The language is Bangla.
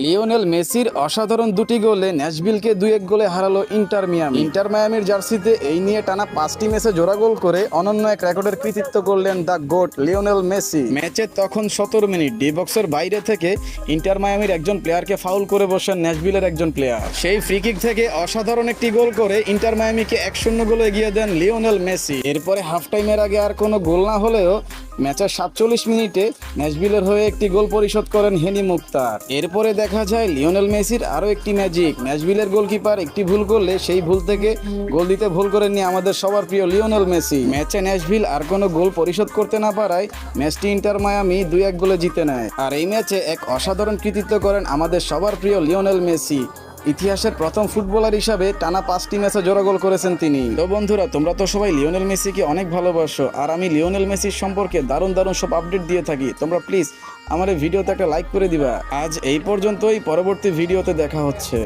লিওনেল মেসির অসাধারণ দুটি গোলে ন্যাশভিলকে দুই এক গোলে হারালো ইন্টার মিয়ামি। ইন্টার মিয়ামির জার্সিতে এই নিয়ে টানা পাঁচটি ম্যাচে জোড়া গোল করে অনন্য এক রেকর্ডের কৃতিত্ব করলেন দ্য গোট, লিওনেল মেসি। ম্যাচে তখন সতেরো মিনিট ডি বক্সের বাইরে থেকে ইন্টার মায়ামির একজন প্লেয়ারকে ফাউল করে বসেন ন্যাশভিলের একজন প্লেয়ার। সেই ফ্রি কিক থেকে অসাধারণ একটি গোল করে ইন্টার মায়ামিকে এক শূন্য গোলে এগিয়ে দেন লিওনেল মেসি। এরপরে হাফ টাইমের আগে আর কোনো গোল না হলেও ম্যাচের সাতচল্লিশ মিনিটে ন্যাশভিলের হয়ে একটি গোল পরিশোধ করেন হেনি মুক্তার এরপরে দেখা যায়, লিওনেল মেসির আরও একটি ম্যাজিক। ম্যাচবিলের গোলকিপার একটি ভুল করলে সেই ভুল থেকে গোল দিতে ভুল করেননি আমাদের সবার প্রিয় লিওনেল মেসি। ম্যাচে ন্যাশভিল আর কোনো গোল পরিশোধ করতে না পারায় ম্যাচটি ইন্টার মায়ামি দুই এক গোলে জিতে নেয়। আর এই ম্যাচে এক অসাধারণ কৃতিত্ব করেন আমাদের সবার প্রিয় লিওনেল মেসি। ইতিহাসের প্রথম ফুটবলার হিসাবে টানা পাঁচটি ম্যাচে জোড়া গোল করেছেন তিনি। তো বন্ধুরা, তোমরা তো সবাই লিওনেল মেসিকে অনেক ভালোবাসো, আর আমি লিওনেল মেসির সম্পর্কে দারুণ দারুণ সব আপডেট দিয়ে থাকি। তোমরা প্লিজ আমার ভিডিওতে একটা লাইক করে দিবা। আজ এই পর্যন্তই, পরবর্তী ভিডিওতে দেখা হচ্ছে।